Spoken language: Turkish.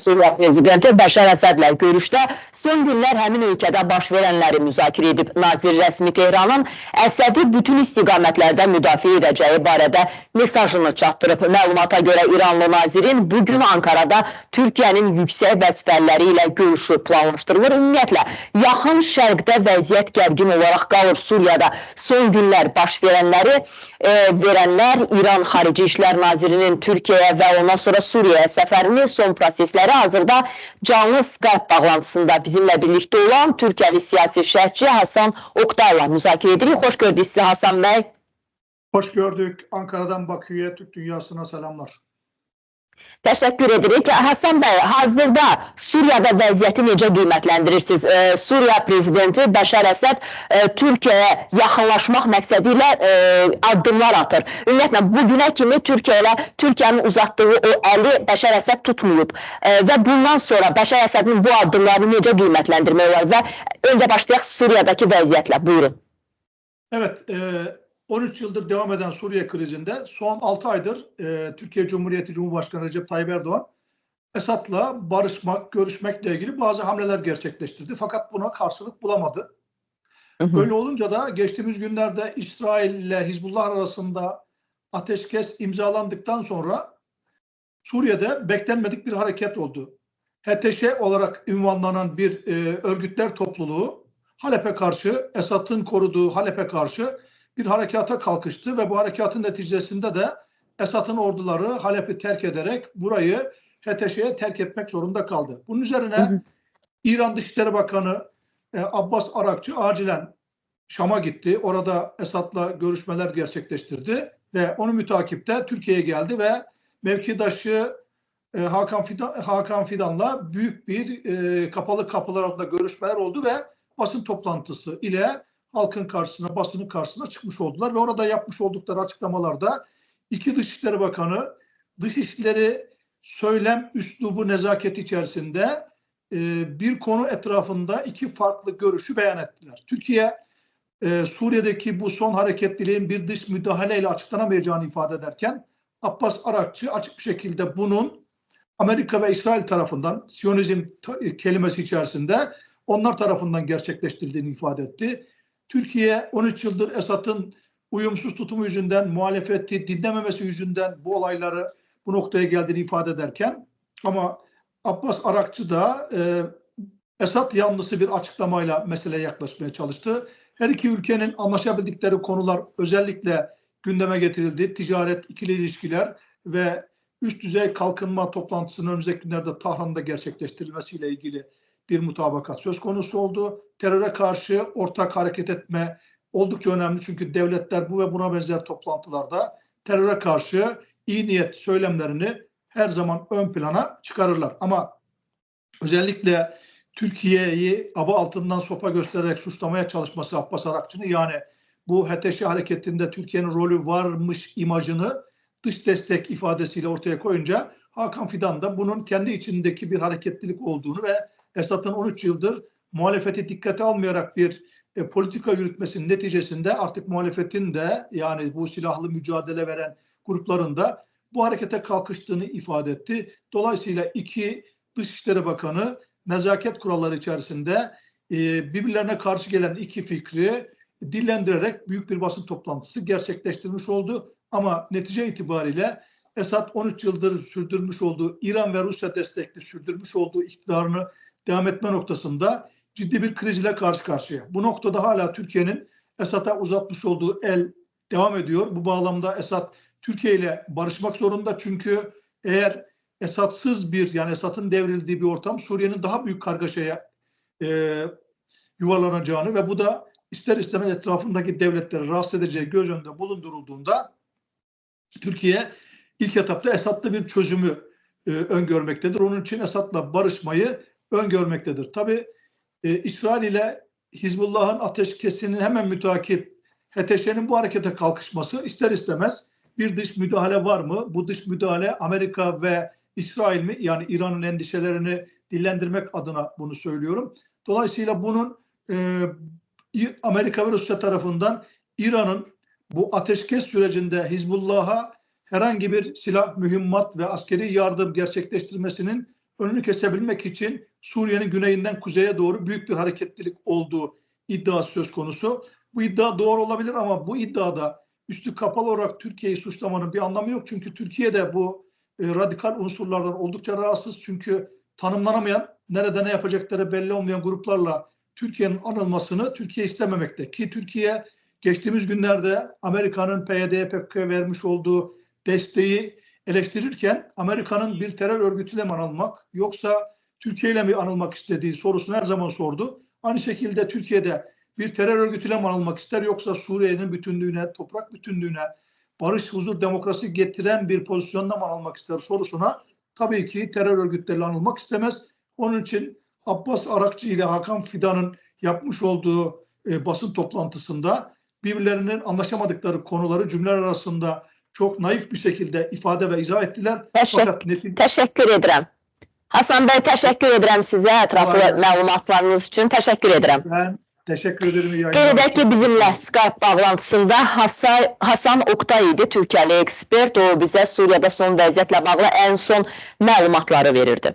Suriya prezidenti Bəşar Əsədlə görüşdə son günlər həmin ölkədə baş verənləri müzakirə edib. Nazir rəsmi Tehranın Əsədi bütün istiqamətlərdə müdafiə edəcəyi barədə mesajını çatdırıb. Məlumata görə İranlı nazirin bugün Ankarada Türkiyənin yüksək vəzifələri ilə görüşü planlaşdırılır. Ümumiyyətlə, yaxın şərqdə vəziyyət gərgin olaraq qalır Suriyada. Son günlər baş verənləri e, verənlər İran Xarici İşlər Nazirinin Türkiyəyə və ondan sonra Suriyaya səfərini son prosesləri hazırda canlı Skype bağlantısında bizimlə birlikdə olan Türkiyəli siyasi şərhçi Hasan Oktay'la müzakirə edirik. Xoş gördük sizi Hasan bəy. Hoş gördük. Ankara'dan Bakü'ye, Türk dünyasına selamlar. Təşəkkür edirik. Hasan bəy, hazırda Suriyada vəziyyəti necə qiymətləndirirsiniz? E, Suriya prezidenti Bəşər Əsəd e, Türkiyəyə yaxınlaşmaq məqsədi ilə e, addımlar atır. Ümumiyyətlə bu günə kimi Türkiyə ilə Türkiyənin uzatdığı o əli Bəşər Əsəd tutmayıb. E, və bundan sonra Bəşər Əsədin bu addımlarını necə qiymətləndirmək olar və öncə başlayaq Suriyadakı vəziyyətlə. Buyurun. Evet, e, 13 yıldır devam eden Suriye krizinde son 6 aydır e, Türkiye Cumhuriyeti Cumhurbaşkanı Recep Tayyip Erdoğan Esad'la barışmak, görüşmekle ilgili bazı hamleler gerçekleştirdi. Fakat buna karşılık bulamadı. Hı hı. Böyle olunca da geçtiğimiz günlerde İsrail ile Hizbullah arasında ateşkes imzalandıktan sonra Suriye'de beklenmedik bir hareket oldu. HTŞ olarak ünvanlanan bir e, örgütler topluluğu Halep'e karşı, Esad'ın koruduğu Halep'e karşı bir harekata kalkıştı ve bu harekatın neticesinde de Esad'ın orduları Halep'i terk ederek burayı HTŞ'ye terk etmek zorunda kaldı. Bunun üzerine Hı hı. İran Dışişleri Bakanı e, Abbas Arakçı acilen Şam'a gitti. Orada Esad'la görüşmeler gerçekleştirdi ve onu mütakipte Türkiye'ye geldi ve mevkidaşı e, Hakan Fidan Hakan Fidan'la büyük bir e, kapalı kapılar altında görüşmeler oldu ve basın toplantısı ile halkın karşısına, basının karşısına çıkmış oldular ve orada yapmış oldukları açıklamalarda iki Dışişleri Bakanı dışişleri söylem üslubu nezaket içerisinde e, bir konu etrafında iki farklı görüşü beyan ettiler. Türkiye e, Suriye'deki bu son hareketliliğin bir dış müdahaleyle açıklanamayacağını ifade ederken Abbas Arakçı açık bir şekilde bunun Amerika ve İsrail tarafından Siyonizm kelimesi içerisinde onlar tarafından gerçekleştirildiğini ifade etti. Türkiye 13 yıldır Esad'ın uyumsuz tutumu yüzünden, muhalefeti dinlememesi yüzünden bu olayları bu noktaya geldiğini ifade ederken ama Abbas Arakçı da e, Esad yanlısı bir açıklamayla meseleye yaklaşmaya çalıştı. Her iki ülkenin anlaşabildikleri konular özellikle gündeme getirildi. Ticaret, ikili ilişkiler ve üst düzey kalkınma toplantısının önümüzdeki günlerde Tahran'da gerçekleştirilmesiyle ilgili bir mutabakat söz konusu oldu. Teröre karşı ortak hareket etme oldukça önemli çünkü devletler bu ve buna benzer toplantılarda teröre karşı iyi niyet söylemlerini her zaman ön plana çıkarırlar. Ama özellikle Türkiye'yi aba altından sopa göstererek suçlamaya çalışması Abbas Arakçı'nın yani bu HTŞ hareketinde Türkiye'nin rolü varmış imajını dış destek ifadesiyle ortaya koyunca Hakan Fidan da bunun kendi içindeki bir hareketlilik olduğunu ve Esad'ın 13 yıldır muhalefeti dikkate almayarak bir e, politika yürütmesinin neticesinde artık muhalefetin de yani bu silahlı mücadele veren grupların da bu harekete kalkıştığını ifade etti. Dolayısıyla iki Dışişleri Bakanı nezaket kuralları içerisinde e, birbirlerine karşı gelen iki fikri dillendirerek büyük bir basın toplantısı gerçekleştirmiş oldu. Ama netice itibariyle Esad 13 yıldır sürdürmüş olduğu İran ve Rusya destekli sürdürmüş olduğu iktidarını devam etme noktasında ciddi bir kriz ile karşı karşıya. Bu noktada hala Türkiye'nin Esad'a uzatmış olduğu el devam ediyor. Bu bağlamda Esad Türkiye ile barışmak zorunda çünkü eğer Esad'sız bir yani Esad'ın devrildiği bir ortam Suriye'nin daha büyük kargaşaya e, yuvarlanacağını ve bu da ister istemez etrafındaki devletleri rahatsız edeceği göz önünde bulundurulduğunda Türkiye ilk etapta Esad'la bir çözümü e, öngörmektedir. Onun için Esad'la barışmayı öngörmektedir. Tabi e, İsrail ile Hizbullah'ın ateşkesinin hemen mütakip HTŞ'nin bu harekete kalkışması ister istemez bir dış müdahale var mı? Bu dış müdahale Amerika ve İsrail mi? Yani İran'ın endişelerini dillendirmek adına bunu söylüyorum. Dolayısıyla bunun e, Amerika ve Rusya tarafından İran'ın bu ateşkes sürecinde Hizbullah'a herhangi bir silah, mühimmat ve askeri yardım gerçekleştirmesinin önünü kesebilmek için Suriye'nin güneyinden kuzeye doğru büyük bir hareketlilik olduğu iddiası söz konusu. Bu iddia doğru olabilir ama bu iddiada üstü kapalı olarak Türkiye'yi suçlamanın bir anlamı yok. Çünkü Türkiye de bu e, radikal unsurlardan oldukça rahatsız. Çünkü tanımlanamayan, nerede ne yapacakları belli olmayan gruplarla Türkiye'nin anılmasını Türkiye istememekte. Ki Türkiye geçtiğimiz günlerde Amerika'nın PYD, PKK'ya vermiş olduğu desteği eleştirirken Amerika'nın bir terör örgütüyle mi anılmak yoksa Türkiye ile mi anılmak istediği sorusunu her zaman sordu. Aynı şekilde Türkiye'de bir terör örgütüyle mi anılmak ister yoksa Suriye'nin bütünlüğüne, toprak bütünlüğüne, barış, huzur, demokrasi getiren bir pozisyonda mı anılmak ister sorusuna tabii ki terör örgütleriyle anılmak istemez. Onun için Abbas Arakçı ile Hakan Fidan'ın yapmış olduğu e, basın toplantısında birbirlerinin anlaşamadıkları konuları cümleler arasında çok naif bir şekilde ifade ve izah ettiler. Teşekkür, Fakat neticede teşekkür edirəm. Hasan bəy, təşəkkür edirəm sizə ətraflı məlumatlarınız üçün. Təşəkkür edirəm. ben teşekkür ederim. iyi Qeyd edək ki, bizimlə Skype bağlantısında Hasan, Hasan Oktay idi, Türkiyəli ekspert. O bizə Suriyada son vəziyyətlə bağlı ən son məlumatları verirdi.